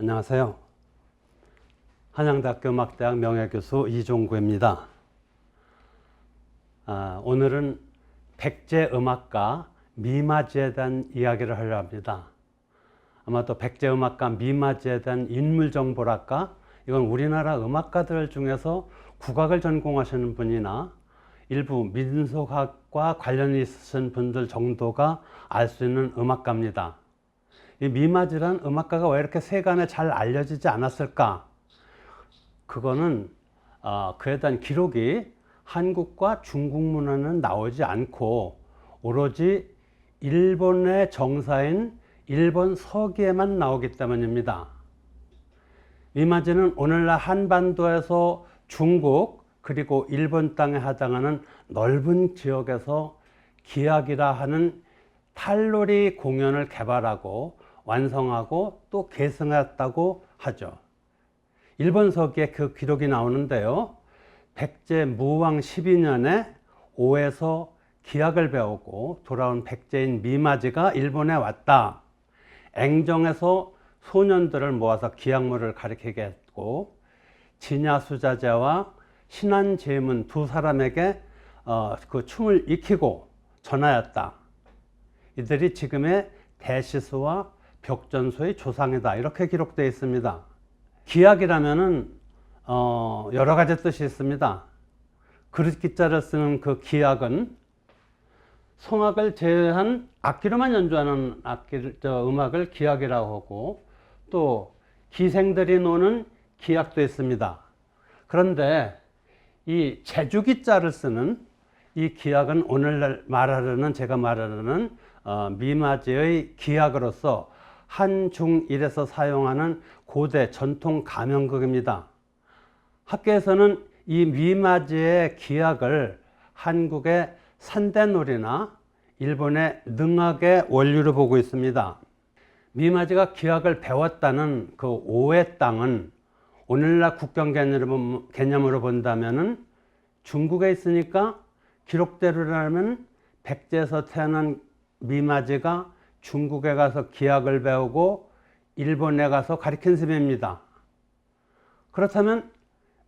안녕하세요. 한양대학교 음악대학 명예교수 이종구입니다. 아, 오늘은 백제 음악가 미마지에 대한 이야기를 하려 합니다. 아마도 백제 음악가 미마지에 대한 인물 정보랄까? 이건 우리나라 음악가들 중에서 국악을 전공하시는 분이나 일부 민속학과 관련이 있으신 분들 정도가 알 수 있는 음악가입니다. 이 미마지란 음악가가 왜 이렇게 세간에 잘 알려지지 않았을까? 그거는 어, 그에 대한 기록이 한국과 중국 문화는 나오지 않고 오로지 일본의 정사인 일본 서기에만 나오기 때문입니다. 미마지는 오늘날 한반도에서 중국 그리고 일본 땅에 해당하는 넓은 지역에서 기악이라 하는 탈놀이 공연을 개발하고 완성하고 또 계승했다고 하죠. 일본 서기에 그 기록이 나오는데요. 백제 무왕 12년에 오에서 기악을 배우고 돌아온 백제인 미마지가 일본에 왔다. 앵정에서 소년들을 모아서 기악물을 가르치게 했고 진야수자제와 신한제문 두 사람에게 어, 그 춤을 익히고 전하였다. 이들이 지금의 대시수와 벽전소의 조상이다. 이렇게 기록되어 있습니다. 기악이라면은 어, 여러 가지 뜻이 있습니다. 그릇 기자를 쓰는 그 기악은 성악을 제외한 악기로만 연주하는 악기, 저 음악을 기악이라고 하고 또 기생들이 노는 기악도 있습니다. 그런데 이 제주기자를 쓰는 이 기악은 오늘날 말하려는 제가 말하려는 어, 미마지의 기악으로서 한중일에서 사용하는 고대 전통 가명극입니다. 학계에서는 이 미마지의 기악을 한국의 산대놀이나 일본의 능악의 원류로 보고 있습니다. 미마지가 기악을 배웠다는 그 오해 땅은 오늘날 국경 개념으로 본다면은 중국에 있으니까 기록대로라면 백제에서 태어난 미마지가 중국에 가서 기악을 배우고 일본에 가서 가르친 셈입니다. 그렇다면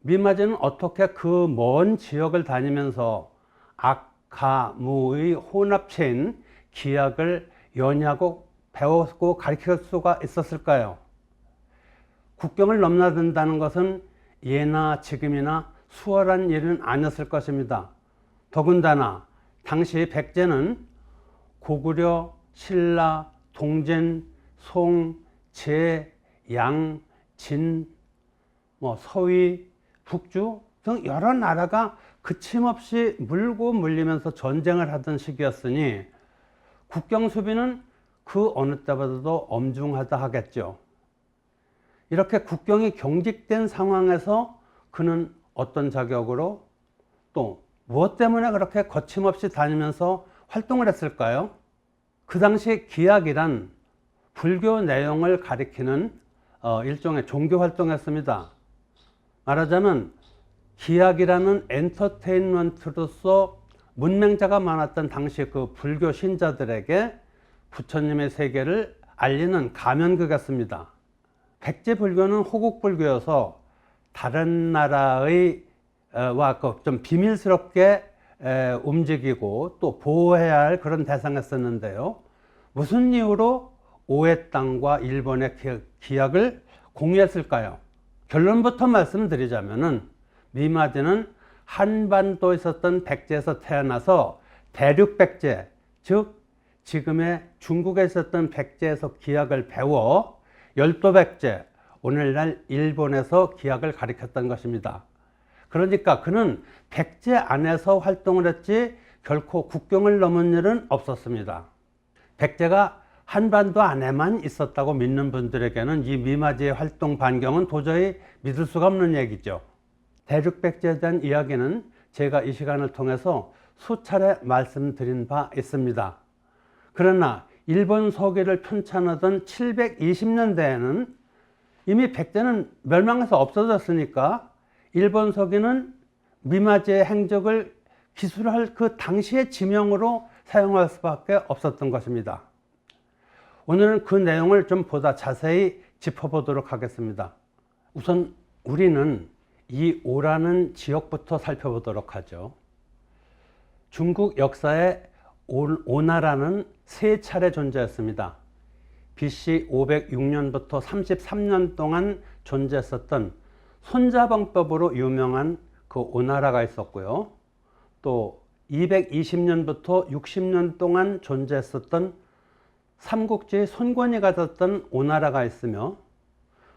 미마지는 어떻게 그 먼 지역을 다니면서 악가무의 혼합체인 기악을 연하고 배웠고 가르칠 수가 있었을까요? 국경을 넘나든다는 것은 예나 지금이나 수월한 일은 아니었을 것입니다. 더군다나 당시 백제는 고구려, 신라, 동젠, 송, 제, 양, 진, 뭐 서위, 북주 등 여러 나라가 그침없이 물고 물리면서 전쟁을 하던 시기였으니 국경 수비는 그 어느 때보다도 엄중하다 하겠죠. 이렇게 국경이 경직된 상황에서 그는 어떤 자격으로 또 무엇 때문에 그렇게 거침없이 다니면서 활동을 했을까요? 그 당시 기약이란 불교 내용을 가리키는 어, 일종의 종교 활동이었습니다. 말하자면 기약이라는 엔터테인먼트로서 문맹자가 많았던 당시 그 불교 신자들에게 부처님의 세계를 알리는 가면극이었습니다. 백제 불교는 호국 불교여서 다른 나라의 와좀 비밀스럽게 움직이고 또 보호해야 할 그런 대상이었었는데요. 무슨 이유로 오해 땅과 일본의 기약을 공유했을까요? 결론부터 말씀드리자면은 미마지는 한반도에 있었던 백제에서 태어나서 대륙 백제, 즉 지금의 중국에 있었던 백제에서 기약을 배워 열도 백제, 오늘날 일본에서 기약을 가리켰던 것입니다. 그러니까 그는 백제 안에서 활동을 했지 결코 국경을 넘은 일은 없었습니다. 백제가 한반도 안에만 있었다고 믿는 분들에게는 이 미마지의 활동 반경은 도저히 믿을 수가 없는 얘기죠. 대륙 백제에 대한 이야기는 제가 이 시간을 통해서 수차례 말씀드린 바 있습니다. 그러나 일본 서기를 편찬하던 720년대에는 이미 백제는 멸망해서 없어졌으니까 일본 서기는 미마지의 행적을 기술할 그 당시의 지명으로 사용할 수밖에 없었던 것입니다. 오늘은 그 내용을 좀 보다 자세히 짚어보도록 하겠습니다. 우선 우리는 이 오라는 지역부터 살펴보도록 하죠. 중국 역사에 오- 오나라는 세 차례 존재했습니다. BC 506년부터 33년 동안 존재했었던 손자방법으로 유명한 그 오나라가 있었고요. 또 220년부터 60년 동안 존재했었던 삼국지 손권이 가졌던 오나라가 있으며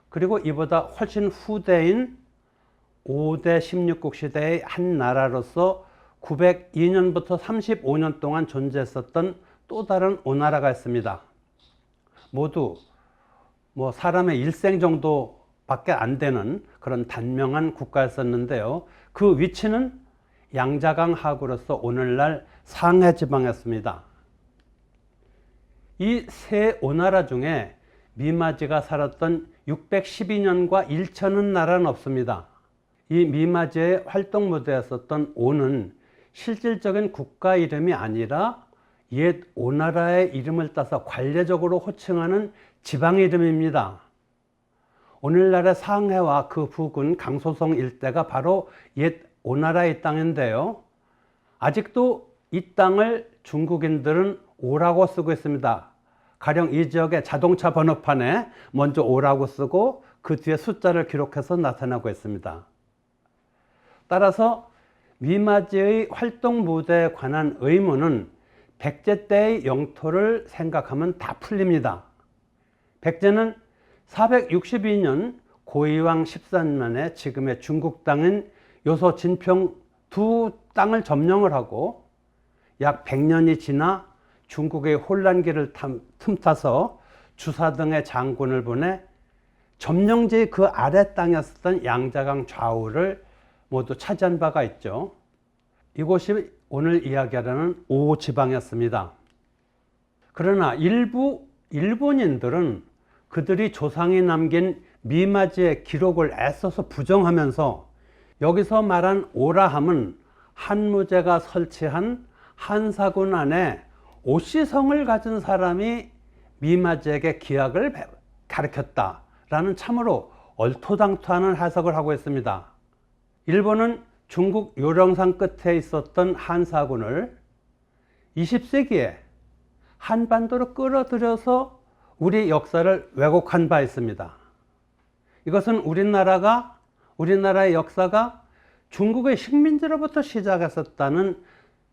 그리고 이보다 훨씬 후대인 5대 16국 시대의 한 나라로서 902년부터 35년 동안 존재했었던 또 다른 오나라가 있습니다. 모두 뭐 사람의 일생 정도 밖에 안 되는 그런 단명한 국가였었는데요. 그 위치는 양자강 하구로서 오늘날 상해 지방이었습니다. 이 세 오나라 중에 미마지가 살았던 612년과 1천은 나라는 없습니다. 이 미마지의 활동 무대였었던 오는 실질적인 국가 이름이 아니라 옛 오나라의 이름을 따서 관례적으로 호칭하는 지방 이름입니다. 오늘날의 상해와 그 부근 강소성 일대가 바로 옛 오나라의 땅인데요. 아직도 이 땅을 중국인들은 오라고 쓰고 있습니다. 가령 이 지역의 자동차 번호판에 먼저 오라고 쓰고 그 뒤에 숫자를 기록해서 나타나고 있습니다. 따라서 미마지의 활동 무대에 관한 의무는 백제 때의 영토를 생각하면 다 풀립니다. 백제는 462년 고이왕 13년에 지금의 중국 땅인 요소 진평 두 땅을 점령을 하고 약 100년이 지나 중국의 혼란기를 탐- 틈타서 주사 등의 장군을 보내 점령지의 그 아래 땅이었던 양자강 좌우를 모두 차지한 바가 있죠. 이곳이 오늘 이야기하려는 오지방이었습니다. 그러나 일부 일본인들은 그들이 조상이 남긴 미마지의 기록을 애써서 부정하면서 여기서 말한 오라함은 한무제가 설치한 한사군 안에 오시성을 가진 사람이 미마지에게 기약을 가르쳤다라는 참으로 얼토당토하는 해석을 하고 있습니다. 일본은 중국 요령산 끝에 있었던 한사군을 20세기에 한반도로 끌어들여서 우리 역사를 왜곡한 바 있습니다. 이것은 우리나라가 우리나라의 역사가 중국의 식민지로부터 시작했었다는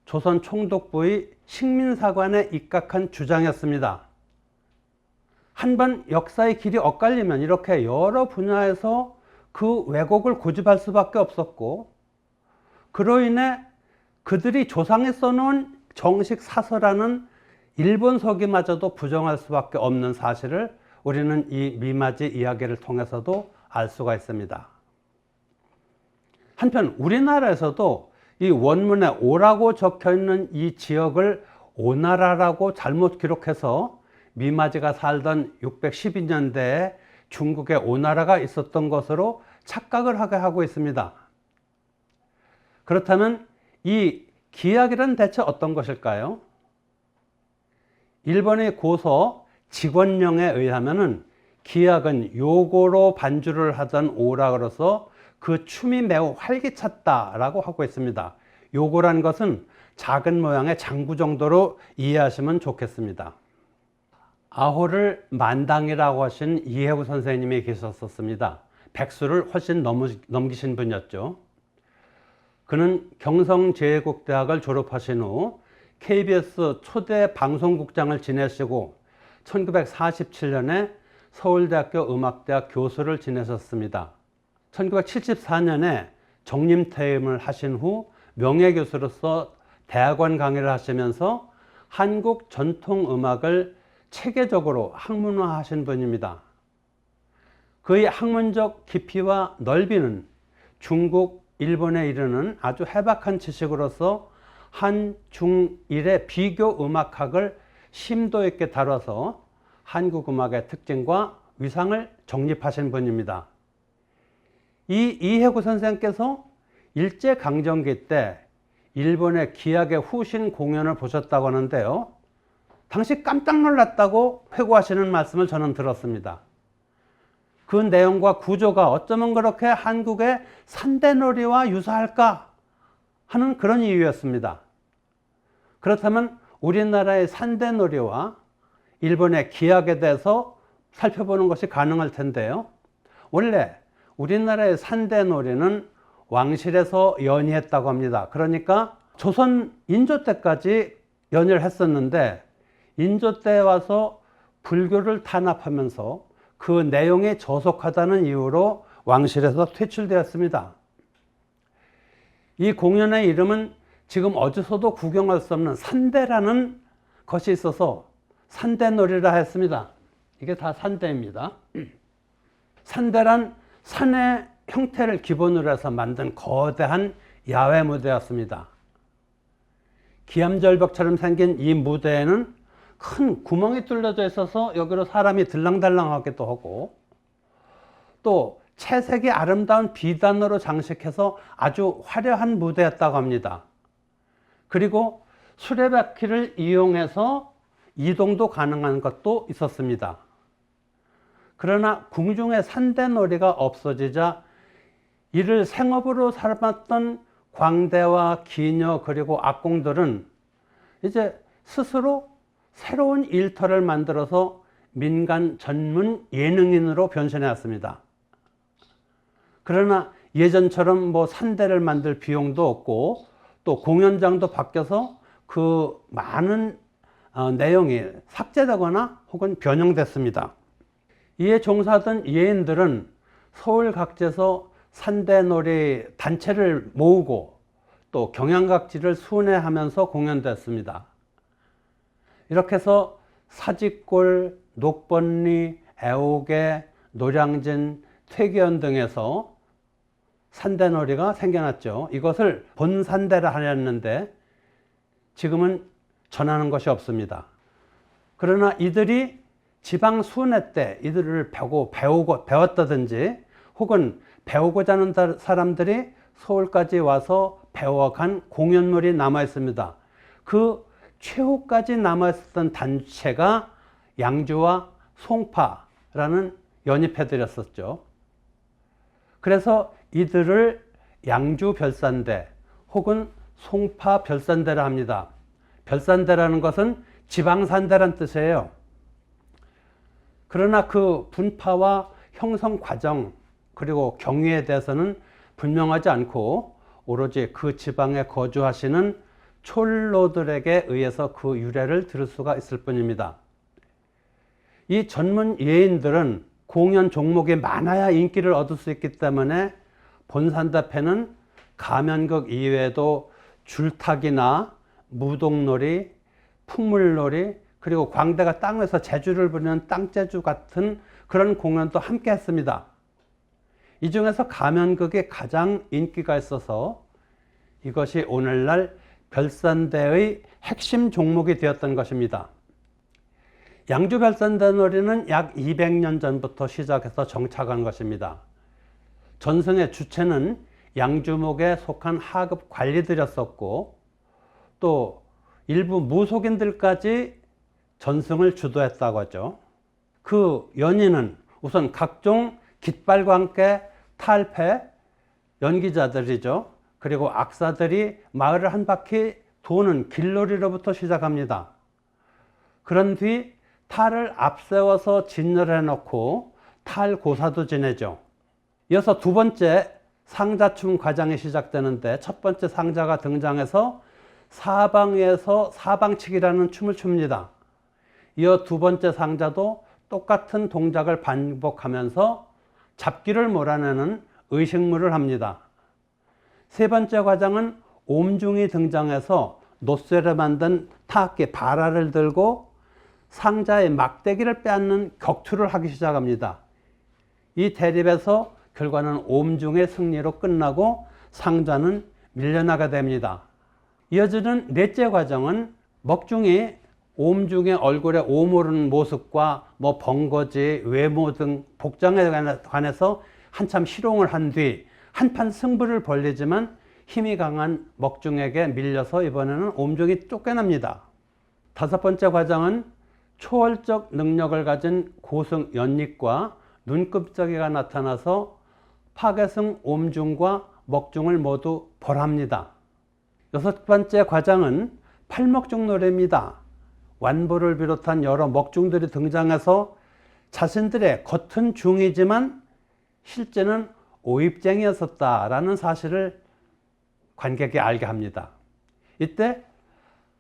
조선 총독부의 식민사관에 입각한 주장이었습니다. 한번 역사의 길이 엇갈리면 이렇게 여러 분야에서 그 왜곡을 고집할 수밖에 없었고 그로 인해 그들이 조상에 써놓은 정식 사서라는 일본 서기마저도 부정할 수밖에 없는 사실을 우리는 이 미마지 이야기를 통해서도 알 수가 있습니다. 한편 우리나라에서도 이 원문에 오라고 적혀 있는 이 지역을 오나라라고 잘못 기록해서 미마지가 살던 612년대에 중국에 오나라가 있었던 것으로 착각을 하게 하고 있습니다. 그렇다면 이 기약이란 대체 어떤 것일까요? 일본의 고서 직원명에 의하면은 기약은 요고로 반주를 하던 오락으로서 그 춤이 매우 활기찼다라고 하고 있습니다. 요고란 것은 작은 모양의 장구 정도로 이해하시면 좋겠습니다. 아호를 만당이라고 하신 이해우 선생님이 계셨었습니다. 백수를 훨씬 넘기신 분이었죠. 그는 경성제국대학을 졸업하신 후 KBS 초대 방송국장을 지내시고 1947년에 서울대학교 음악대학 교수를 지내셨습니다. 1974년에 정림퇴임을 하신 후 명예교수로서 대학원 강의를 하시면서 한국 전통음악을 체계적으로 학문화하신 분입니다. 그의 학문적 깊이와 넓이는 중국, 일본에 이르는 아주 해박한 지식으로서 한, 중, 일의 비교 음악학을 심도 있게 다뤄서 한국 음악의 특징과 위상을 정립하신 분입니다. 이 이해구 선생께서 일제강점기 때 일본의 기악의 후신 공연을 보셨다고 하는데요. 당시 깜짝 놀랐다고 회고하시는 말씀을 저는 들었습니다. 그 내용과 구조가 어쩌면 그렇게 한국의 산대놀이와 유사할까 하는 그런 이유였습니다. 그렇다면 우리나라의 산대놀이와 일본의 기약에 대해서 살펴보는 것이 가능할 텐데요. 원래 우리나라의 산대놀이는 왕실에서 연이했다고 합니다. 그러니까 조선 인조 때까지 연을 했었는데 인조 때 와서 불교를 탄압하면서 그 내용이 저속하다는 이유로 왕실에서 퇴출되었습니다. 이 공연의 이름은 지금 어디서도 구경할 수 없는 산대라는 것이 있어서 산대놀이라 했습니다. 이게 다 산대입니다. 산대란 산의 형태를 기본으로 해서 만든 거대한 야외 무대였습니다. 기암절벽처럼 생긴 이 무대에는 큰 구멍이 뚫려져 있어서 여기로 사람이 들랑달랑하기도 하고 또 채색이 아름다운 비단으로 장식해서 아주 화려한 무대였다고 합니다. 그리고 수레바퀴를 이용해서 이동도 가능한 것도 있었습니다. 그러나 궁중의 산대놀이가 없어지자 이를 생업으로 삼았던 광대와 기녀 그리고 악공들은 이제 스스로 새로운 일터를 만들어서 민간 전문 예능인으로 변신해 왔습니다. 그러나 예전처럼 뭐 산대를 만들 비용도 없고 또 공연장도 바뀌어서 그 많은 어, 내용이 삭제되거나 혹은 변형됐습니다. 이에 종사하던 예인들은 서울 각지에서 산대놀이 단체를 모으고 또 경양각지를 순회하면서 공연됐습니다. 이렇게 해서 사직골, 녹번리, 애옥에, 노량진, 퇴계원 등에서 산대놀이가 생겨났죠. 이것을 본산대라 하였는데 지금은 전하는 것이 없습니다. 그러나 이들이 지방 순회 때 이들을 배우고 배우고 배웠다든지 혹은 배우고자 하는 사람들이 서울까지 와서 배워간 공연물이 남아 있습니다. 그 최후까지 남아 있었던 단체가 양주와 송파라는 연입해 드렸었죠. 그래서 이들을 양주 별산대 혹은 송파 별산대라 합니다. 별산대라는 것은 지방산대란 뜻이에요. 그러나 그 분파와 형성 과정 그리고 경위에 대해서는 분명하지 않고 오로지 그 지방에 거주하시는 촐로들에게 의해서 그 유래를 들을 수가 있을 뿐입니다. 이 전문 예인들은 공연 종목이 많아야 인기를 얻을 수 있기 때문에 본산다패는 가면극 이외에도 줄타기나 무동놀이, 풍물놀이, 그리고 광대가 땅에서 재주를 부리는 땅재주 같은 그런 공연도 함께 했습니다. 이 중에서 가면극이 가장 인기가 있어서 이것이 오늘날 별산대의 핵심 종목이 되었던 것입니다. 양주 별산대 놀이는 약 200년 전부터 시작해서 정착한 것입니다. 전승의 주체는 양주목에 속한 하급 관리들이었었고 또 일부 무속인들까지 전승을 주도했다고 하죠. 그 연인은 우선 각종 깃발과 함께 탈패 연기자들이죠. 그리고 악사들이 마을을 한 바퀴 도는 길놀이로부터 시작합니다. 그런 뒤 탈을 앞세워서 진열해 놓고 탈 고사도 지내죠. 이어서 두 번째 상자춤 과정이 시작되는데 첫 번째 상자가 등장해서 사방에서 사방치기라는 춤을 춥니다. 이어 두 번째 상자도 똑같은 동작을 반복하면서 잡기를 몰아내는 의식물을 합니다. 세 번째 과정은 옴중이 등장해서 노쇠를 만든 타악기 바라를 들고 상자의 막대기를 빼앗는 격투를 하기 시작합니다. 이 대립에서 결과는 옴중의 승리로 끝나고 상자는 밀려나게 됩니다. 이어지는 넷째 과정은 먹중이 옴중의 얼굴에 오모르는 모습과 뭐 번거지, 외모 등 복장에 관해서 한참 실용을 한 뒤 한판 승부를 벌리지만 힘이 강한 먹중에게 밀려서 이번에는 옴중이 쫓겨납니다. 다섯 번째 과정은 초월적 능력을 가진 고승 연립과 눈금적이가 나타나서 파괴성 옴중과 먹중을 모두 벌합니다. 여섯 번째 과장은 팔먹중 노래입니다. 완보를 비롯한 여러 먹중들이 등장해서 자신들의 겉은 중이지만 실제는 오입쟁이였었다라는 사실을 관객이 알게 합니다. 이때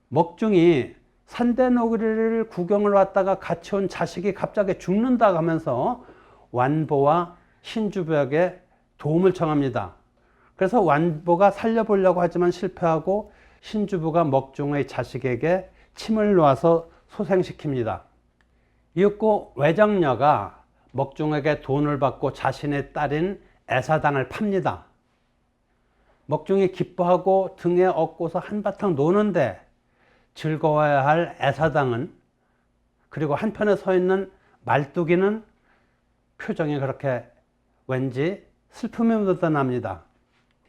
먹중이 산대노구리를 구경을 왔다가 같이 온 자식이 갑자기 죽는다 하면서 완보와 신주벽에 도움을 청합니다. 그래서 완보가 살려보려고 하지만 실패하고 신주부가 먹중의 자식에게 침을 놓아서 소생시킵니다. 이윽고 외정녀가 먹중에게 돈을 받고 자신의 딸인 애사당을 팝니다. 먹중이 기뻐하고 등에 업고서 한바탕 노는데 즐거워야 할 애사당은 그리고 한편에 서 있는 말뚝이는 표정이 그렇게 왠지 슬픔이 묻어납니다.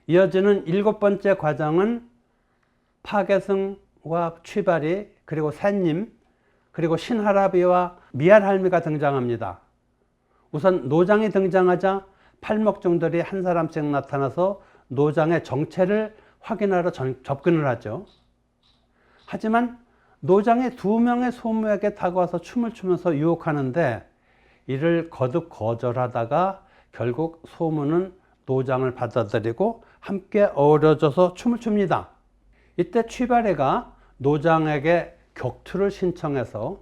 이어지는 일곱 번째 과정은 파괴승과 취발이 그리고 샌님 그리고 신하라비와 미알할미가 등장합니다. 우선 노장이 등장하자 팔목종들이 한 사람씩 나타나서 노장의 정체를 확인하러 전, 접근을 하죠. 하지만 노장이 두 명의 소무에게 다가와서 춤을 추면서 유혹하는데 이를 거듭 거절하다가 결국 소무는 노장을 받아들이고 함께 어우러져서 춤을 춥니다. 이때 취바레가 노장에게 격투를 신청해서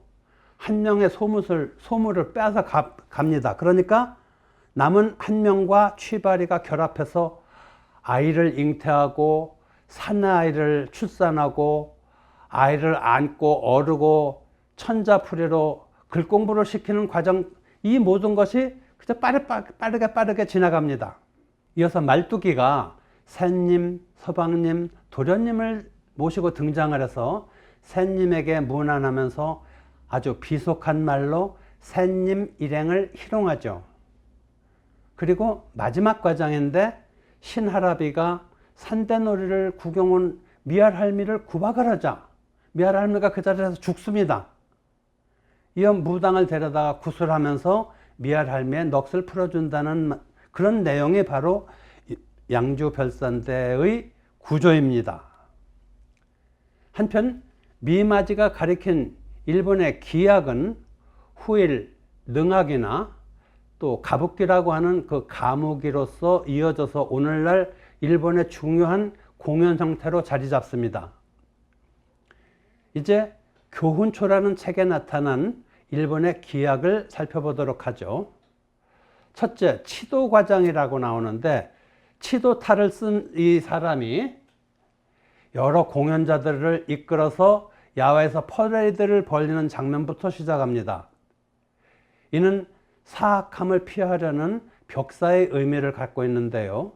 한 명의 소무를 빼앗아 가, 갑니다. 그러니까 남은 한 명과 취바리가 결합해서 아이를 잉태하고 사내아이를 출산하고 아이를 안고 어르고 천자풀이로 글공부를 시키는 과정 이 모든 것이 빠르, 빠르게 빠르게 지나갑니다. 이어서 말뚝이가 샌님, 서방님, 도련님을 모시고 등장을 해서 샌님에게 문안하면서 아주 비속한 말로 샌님 일행을 희롱하죠. 그리고 마지막 과정인데 신하라비가 산대놀이를 구경 온 미알 할미를 구박을 하자 미알 할미가 그 자리에서 죽습니다. 이어 무당을 데려다가 구술하면서 미알할미의 넋을 풀어준다는 그런 내용이 바로 양주별산대의 구조입니다. 한편 미마지가 가리킨 일본의 기약은 후일 능악이나 또 가부키라고 하는 그 가무기로서 이어져서 오늘날 일본의 중요한 공연 형태로 자리 잡습니다. 이제 교훈초라는 책에 나타난 일본의 기약을 살펴보도록 하죠. 첫째, 치도과장이라고 나오는데 치도타를 쓴 이 사람이 여러 공연자들을 이끌어서 야외에서 퍼레이드를 벌리는 장면부터 시작합니다. 이는 사악함을 피하려는 벽사의 의미를 갖고 있는데요.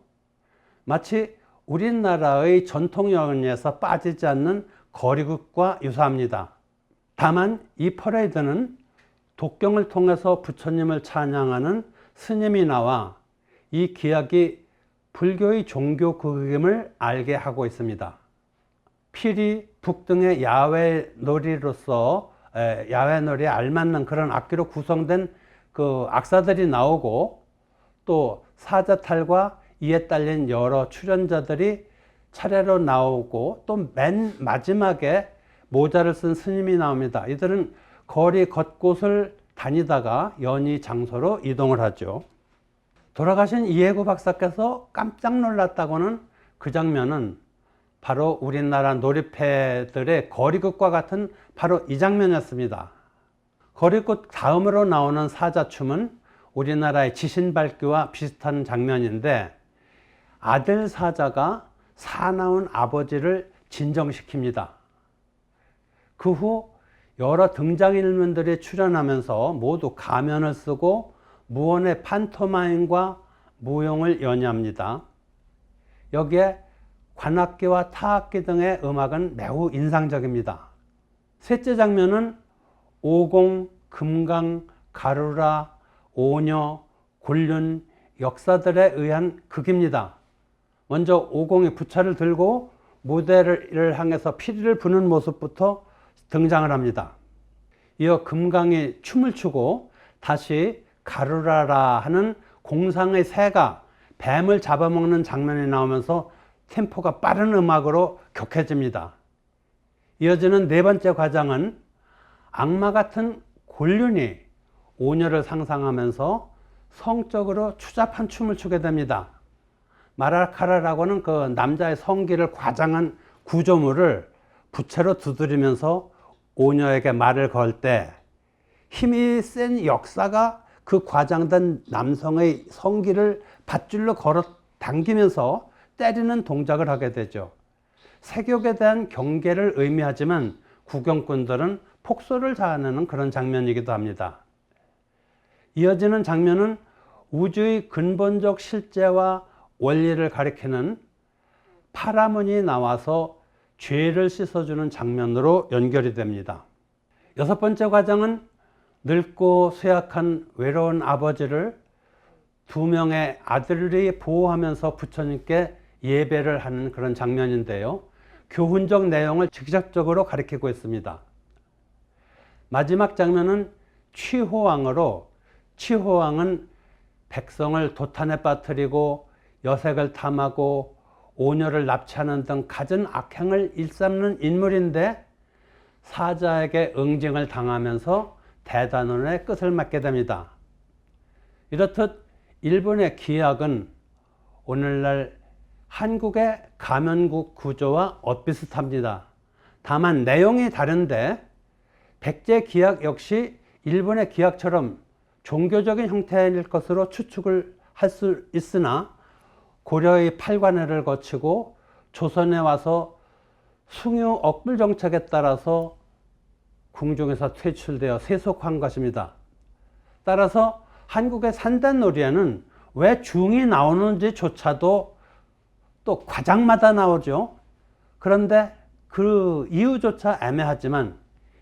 마치 우리나라의 전통 연예에서 빠지지 않는 거리극과 유사합니다. 다만 이 퍼레이드는 독경을 통해서 부처님을 찬양하는 스님이 나와 이 기약이 불교의 종교 극임을 알게 하고 있습니다. 필히 북 등의 야외 놀이로서 야외 놀이에 알맞는 그런 악기로 구성된 그 악사들이 나오고 또 사자탈과 이에 딸린 여러 출연자들이 차례로 나오고 또 맨 마지막에 모자를 쓴 스님이 나옵니다. 이들은 거리 겉곳을 다니다가 연희 장소로 이동을 하죠. 돌아가신 이해구 박사께서 깜짝 놀랐다고는 그 장면은 바로 우리나라 놀이패들의 거리극과 같은 바로 이 장면이었습니다. 거리극 다음으로 나오는 사자춤은 우리나라의 지신밟기와 비슷한 장면인데 아들 사자가 사나운 아버지를 진정시킵니다. 그 후 여러 등장인물들이 출연하면서 모두 가면을 쓰고 무언의 판토마임과 무용을 연유합니다. 여기에 관악기와 타악기 등의 음악은 매우 인상적입니다. 셋째 장면은 오공, 금강, 가루라, 오녀, 곤륜, 역사들에 의한 극입니다. 먼저 오공이 부차를 들고 무대를 향해서 피리를 부는 모습부터 등장을 합니다. 이어 금강이 춤을 추고 다시 가루라라 하는 공상의 새가 뱀을 잡아먹는 장면이 나오면서 템포가 빠른 음악으로 격해집니다. 이어지는 네 번째 과장은 악마 같은 곤륜이 오녀를 상상하면서 성적으로 추잡한 춤을 추게 됩니다. 마라카라라고는 그 남자의 성기를 과장한 구조물을 부채로 두드리면서 오녀에게 말을 걸 때 힘이 센 역사가 그 과장된 남성의 성기를 밧줄로 걸어 당기면서 때리는 동작을 하게 되죠. 세욕에 대한 경계를 의미하지만 구경꾼들은 폭소를 자아내는 그런 장면이기도 합니다. 이어지는 장면은 우주의 근본적 실제와 원리를 가리키는 파라문이 나와서 죄를 씻어주는 장면으로 연결이 됩니다. 여섯 번째 과정은 늙고 쇠약한 외로운 아버지를 두 명의 아들이 보호하면서 부처님께 예배를 하는 그런 장면인데요. 교훈적 내용을 직접적으로 가리키고 있습니다. 마지막 장면은 취호왕으로 취호왕은 백성을 도탄에 빠뜨리고 여색을 탐하고 오녀를 납치하는 등 갖은 악행을 일삼는 인물인데 사자에게 응징을 당하면서 대단원의 끝을 맞게 됩니다. 이렇듯 일본의 기약은 오늘날 한국의 가면국 구조와 엇비슷합니다. 다만 내용이 다른데 백제 기약 역시 일본의 기약처럼 종교적인 형태일 것으로 추측을 할 수 있으나 고려의 팔관회를 거치고 조선에 와서 숭유 억불 정책에 따라서 궁중에서 퇴출되어 세속한 것입니다. 따라서 한국의 산단놀이에는 왜 중이 나오는지조차도 또 과장마다 나오죠. 그런데 그 이유조차 애매하지만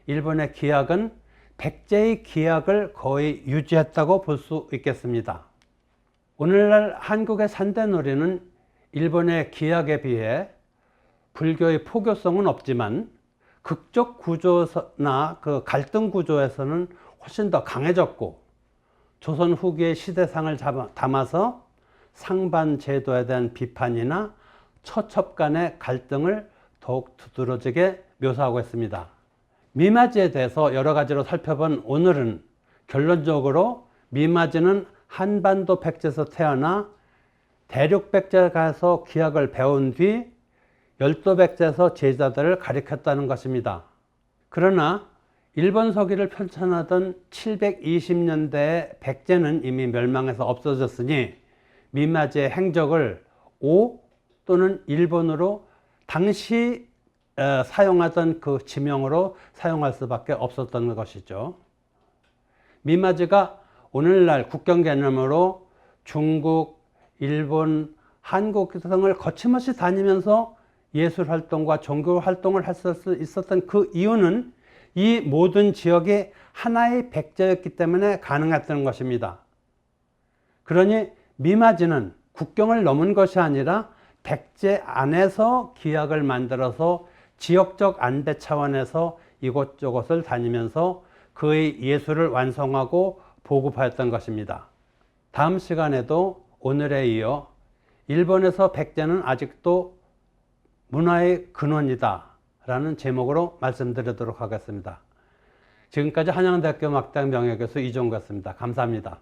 일본의 기약은 백제의 기약을 거의 유지했다고 볼 수 있겠습니다. 오늘날 한국의 산대놀이는 일본의 기약에 비해 불교의 포교성은 없지만 극적 구조나 그 갈등 구조에서는 훨씬 더 강해졌고 조선 후기의 시대상을 담아서 상반 제도에 대한 비판이나 처첩 간의 갈등을 더욱 두드러지게 묘사하고 있습니다. 미마지에 대해서 여러 가지로 살펴본 오늘은 결론적으로 미마지는 한반도 백제에서 태어나 대륙 백제에 가서 기학을 배운 뒤 열도 백제에서 제자들을 가리켰다는 것입니다. 그러나 일본 서기를 편찬하던 720년대에 백제는 이미 멸망해서 없어졌으니 미마지의 행적을 오 또는 일본으로 당시 사용하던 그 지명으로 사용할 수밖에 없었던 것이죠. 미마지가 오늘날 국경 개념으로 중국, 일본, 한국 등을 거침없이 다니면서 예술 활동과 종교 활동을 할 수 있었던 그 이유는 이 모든 지역이 하나의 백제였기 때문에 가능했던 것입니다. 그러니 미마지는 국경을 넘은 것이 아니라 백제 안에서 기약을 만들어서 지역적 안배 차원에서 이곳저곳을 다니면서 그의 예술을 완성하고 보급하였던 것입니다. 다음 시간에도 오늘에 이어 일본에서 백제는 아직도 문화의 근원이다 라는 제목으로 말씀드리도록 하겠습니다. 지금까지 한양대학교 막당 명예교수 이종구였습니다. 감사합니다.